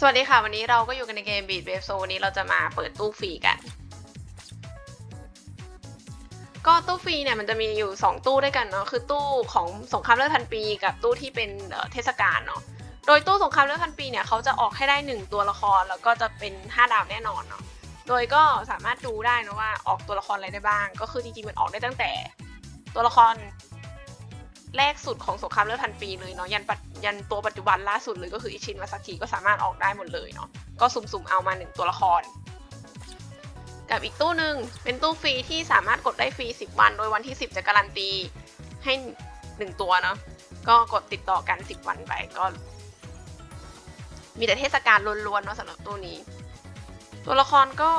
สวัสดีค่ะ วันนี้เราก็อยู่กันในเกม Beat Wave So วันนี้เราจะมาเปิดตู้ฟรีกัน ก็ตู้ฟรีเนี่ยมันจะมีอยู่ 2 ตู้ด้วยกันเนาะคือตู้ของสงครามเลือดพันปี กับตู้ที่เป็นเอ่อเทศกาลเนาะโดยตู้สงครามเลือดพันปีเนี่ยเขาจะออกให้ได้ 1 ตัวละครแล้วก็จะเป็น 5 ดาวแน่นอนเนาะโดยก็สามารถดูได้นะว่าออกตัวละครอะไรได้บ้าง ก็คือจริงๆมันออกได้ตั้งแต่ตัวละคร แรกสุดของสงครามเลือดพันปีเลยเนาะยันปัจยันตัวปัจจุบันล่าสุดเลยก็คืออิชินวาซากิก็สามารถออกได้หมดเลยเนาะก็สุ่มๆเอามาหนึ่งตัวละคร กับอีกตู้หนึ่งเป็นตู้ฟรีที่สามารถกดได้ฟรี 10 วัน โดยวันที่ 10 จะการันตีให้ 1 ตัวเนาะก็กดติดต่อกัน 10 วันไปก็ มีแต่เทศกาลล้วนๆเนาะสำหรับตู้นี้ ตัวละครก็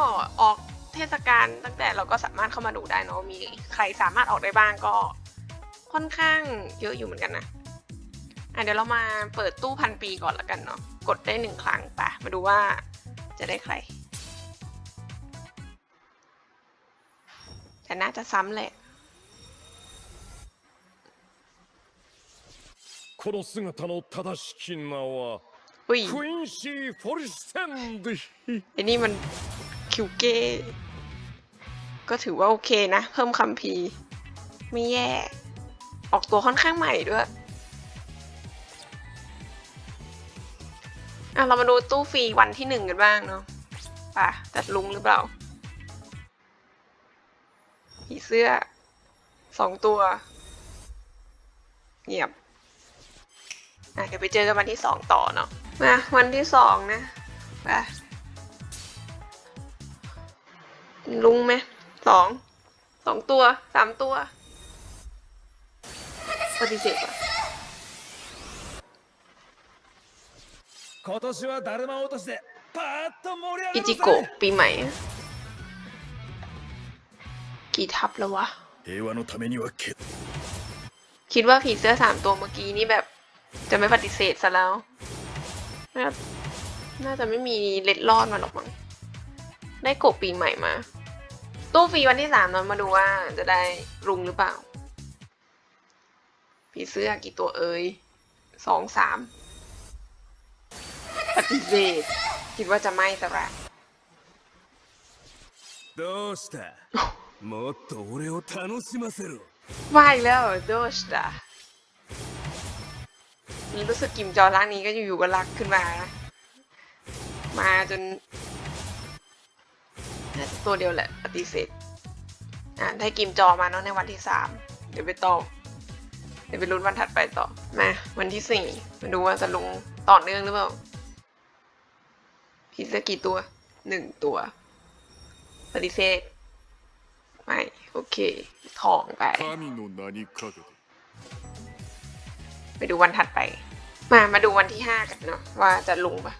ออกเทศกาลตั้งแต่เราก็สามารถเข้ามาดูได้เนาะมีใครสามารถออกได้บ้างก็ ค่อนข้างเยอะอยู่เหมือนกันนะ อ่ะเดี๋ยวเรามาเปิดตู้พันปีก่อนละกันเนาะ กดได้หนึ่งครั้งปะมาดูว่าจะได้ใคร แต่น่าจะซ้ำแหละ この姿の正しき名は อุ้ย クインシー・フォルステンド ไอ้นี่มันคิวเก้ก็ถือว่าโอเคนะ เพิ่มคัมภีร์ไม่แย่ ออกตัวค่อนข้างใหม่ด้วยอะเรามาดูตู้ฟรีวันที่หนึ่งกันบ้างเนาะป่ะจัดลุงหรือเปล่าผีเสื้อสองตัวเงียบอะเดี๋ยวไปเจอกันวันที่สองต่อเนาะมาวันที่สองนะไปลุงไหมสองสองตัวสามตัว ปฏิเสธว่ะอิจิโกะปีใหม่ กี่ทับแล้ววะ คิดว่าผีเสื้อสามตัวเมื่อกี้นี่แบบ จะไม่ปฏิเสธซะแล้ว น่าจะไม่มีเล็ดรอดมาหรอกมั้ง ได้กบปีใหม่มา ตู้ฟรีวันที่สามนอนมาดูว่าจะได้รุงหรือเปล่า ผีเสื้อกี่ตัวเอ่ยสองสามปฏิเสธ คิดว่าจะไม่ซะแล้ว どうしたもっと俺を楽しませろ ว่าอีกแล้วโดชดารู้สึกกิมจอร่างนี้ก็อยู่ๆก็รักขึ้นมานะมาจนน่าจะตัวเดียวแหละ ปฏิเสธ อ่ะได้กิมจอมาเนาะในวันที่สามเดี๋ยวไปต่อ เดี๋ยวไปรุ้นวันถัดไปต่อ มาวันที่สี่มาดูว่าจะลงต่อเนื่องหรือเปล่าพิซซ่ากี่ตัวหนึ่งตัวปฏิเสธไม่โอเคทองไป ไปดูวันถัดไป มามาดูวันที่ห้ากันเนาะว่าจะลงปะ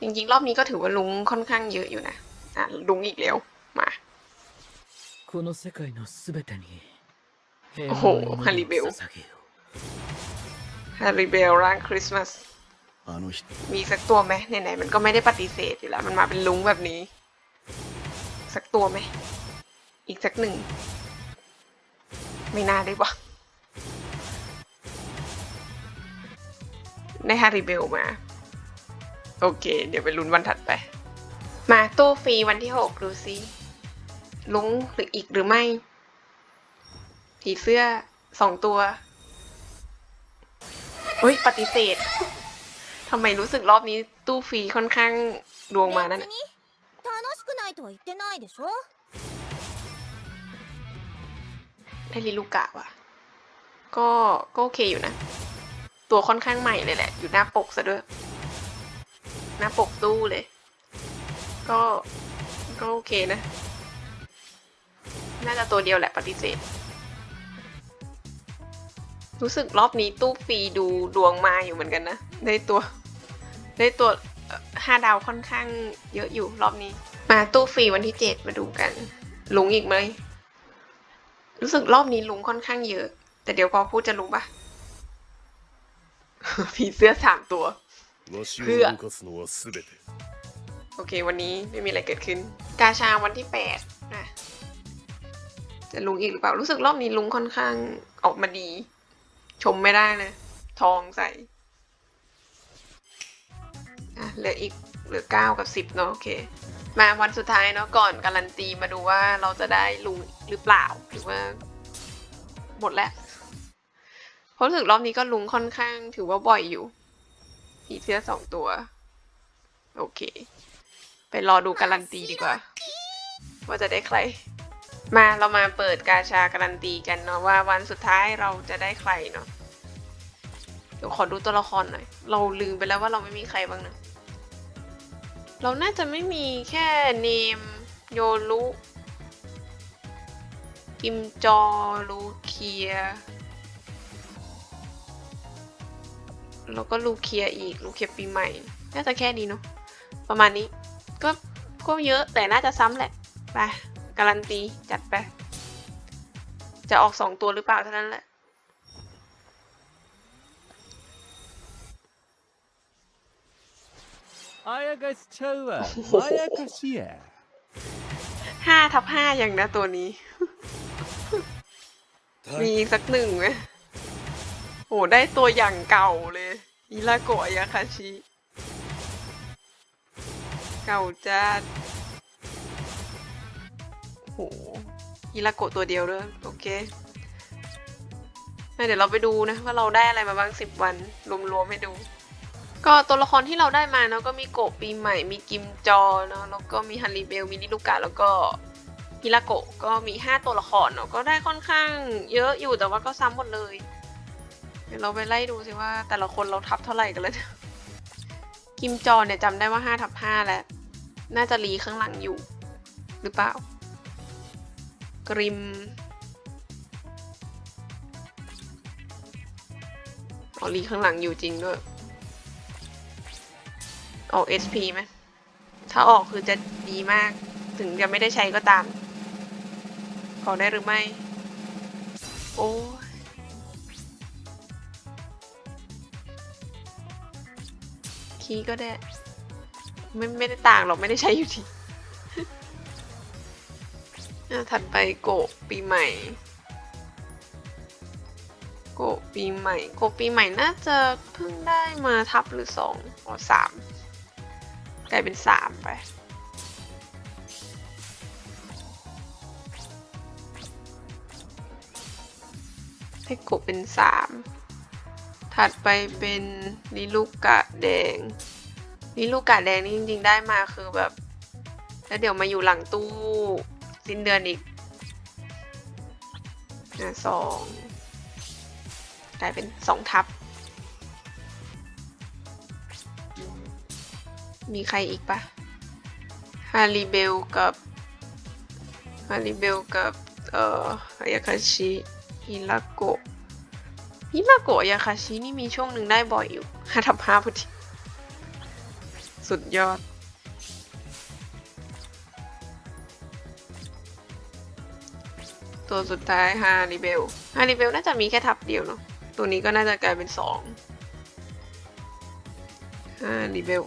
จริงๆ รอบนี้ก็ถือว่าลุงค่อนข้างเยอะอยู่นะ อะลุงอีกแล้ว この世界のすべてに平おほうハリベオを捧げよ ฮาริเบลร่างคริสต์มาส あの人 มีสักตัวไหมไหนๆมันก็ไม่ได้ปฏิเสธอยู่แล้ว มันมาเป็นลุงแบบนี้ สักตัวไหม อีกสักหนึ่ง ไม่น่าได้วะได้ฮาริเบลมา โอเค เดี๋ยวไปลุ้นวันถัดไป มาตู้ฟรีวันที่หกดูซิ ลุงหรืออีกหรือไม่ ผีเสื้อสองตัวเฮ้ย ปฏิเสธทำไมรู้สึกรอบนี้ตู้ฟรีค่อนข้างดวงมานั่นแหละได้ลิลูกะว่ะ ก็ก็โอเคอยู่นะ ตัวค่อนข้างใหม่เลยแหละ อยู่หน้าปกซะด้วย หน้าปกตู้เลย ก็ก็โอเคนะ น่าจะตัวเดียวแหละปฏิเสธ รู้สึกรอบนี้ตู้ฟรีดูดวงมาอยู่เหมือนกันนะ ได้ตัว ได้ตัวห้าดาวค่อนข้างเยอะอยู่รอบนี้ มาตู้ฟรีวันที่เจ็ดมาดูกัน ลุงอีกไหม รู้สึกรอบนี้ลุงค่อนข้างเยอะ แต่เดี๋ยวพอพูดจะลุงปะผีเสื้อสามตัว เพื่อโอเควันนี้ไม่มีอะไรเกิดขึ้น กาชาวันที่แปด จะลุงอีกหรือเปล่า รู้สึกรอบนี้ลุงค่อนข้างออกมาดี ชมไม่ได้เลย ทองใส่อะเหลืออีกเหลือเก้ากับสิบเนาะโอเค มาวันสุดท้ายเนาะก่อนการันตีมาดูว่าเราจะได้ลุงหรือเปล่าหรือว่า หมดแล้วเพราะรู้สึกรอบนี้ก็ลุงค่อนข้าง ถือว่าบ่อยอยู่ผีเสื้อสองตัว โอเค ไปรอดูการันตีดีกว่า ว่าจะได้ใคร มาเรามาเปิดกาชาการันตีกันเนาะว่าวันสุดท้ายเราจะได้ใครเนาะเดี๋ยวขอดูตัวละครหน่อย เราลืมไปแล้วว่าเราไม่มีใครบ้างนะเราน่าจะไม่มีแค่เนมโยรุกิมจอลูเคีย แล้วก็ลูเคียอีกลูเคียปีใหม่ น่าจะแค่นี้เนาะประมาณนี้ ก็ก็เยอะแต่น่าจะซ้ำแหละไป การันตี จัดไป จะออกสองตัวหรือเปล่าเท่านั้นแหละ Aya Gastova, Aya Garcia. ห้าทับห้าอย่างนะตัวนี้ มีสักหนึ่งไหมโหได้ตัวอย่างเก่าเลยอิลาโกะยาคาชิ เก่าจัด โหอิราโกะตัวเดียวเลยโอเคเดี๋ยวเราไปดูนะว่าเราได้อะไรมาบ้างสิบวันรวมๆให้ดู ก็ตัวละครที่เราได้มาเนาะก็มีโกะปีใหม่ มีกิมจอเนาะแล้วก็มีฮันริเบลมีนิลูกะแล้วก็ฮิราโกะก็มี 5 ตัวละครเนาะก็ได้ค่อนข้างเยอะอยู่แต่ว่าก็ซ้ำหมดเลย เดี๋ยวเราไปไล่ดูสิว่าแต่ละคนเราทับเท่าไหร่กันแล้วเนี่ยกิมจอเนี่ยจำได้ว่า5ทับ5แล้วน่าจะรีข้างหลังอยู่ หรือเปล่า กริมออรีข้างหลังอยู่จริงด้วย ออก SP ไหม ถ้าออกคือจะดีมาก ถึงจะไม่ได้ใช้ก็ตาม ขอได้หรือไม่ โอ้คีก็ได้ ไม่ไม่ได้ต่างหรอก ไม่ได้ใช้อยู่ดีอ่ ถัดไปโกะปีใหม่ โกะปีใหม่ โกะปีใหม่น่าจะเพิ่งได้มาทับหรือสองอ๋อสามกลายเป็นสามไปให้โกเป็นสามถัดไปเป็นลิลูกกะแดงลิลูกกะแดงนี่จริงๆได้มาคือแบบ แล้วเดี๋ยวมาอยู่หลังตู้ สิ้นเดือนอีกสองกลายเป็นสองทับ มีใครอีกปะฮาริเบลกับฮาริเบลกับเอ่ออยาคาชิฮิราโกะฮิราโกะยาคาชินี่มีช่วงหนึ่งได้บ่อยอยู่ห้าทับห้าพอดีสุดยอด ตัวสุดท้ายฮาริเบลฮาริเบลน่าจะมีแค่ทับเดียวเนาะ ตัวนี้ก็น่าจะกลายเป็นสองฮาริเบล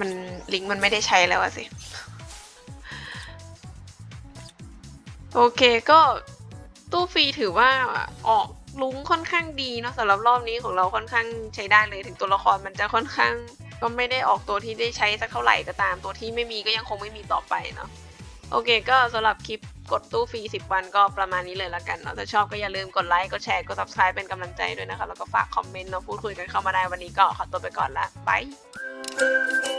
มันลิงก์มันไม่ได้ใช้แล้วอะสิ โอเคก็ตู้ฟรีถือว่าออกลุ้งค่อนข้างดีเนาะสำหรับรอบนี้ของเราค่อนข้างใช้ได้เลยถึงตัวละครมันจะค่อนข้างก็ไม่ได้ออกตัวที่ได้ใช้สักเท่าไหร่ก็ตามตัวที่ไม่มีก็ยังคงไม่มีต่อไปเนาะ โอเคก็สำหรับคลิปกดตู้ฟรี 10 วันก็ประมาณนี้เลยละกันเนาะถ้าชอบก็อย่าลืมกดไลค์ กดแชร์ กด subscribe เป็นกำลังใจด้วยนะคะ แล้วก็ฝากคอมเมนต์เนาะพูดคุยกันเข้ามาได้วันนี้ก็ขอตัวไปก่อนละบาย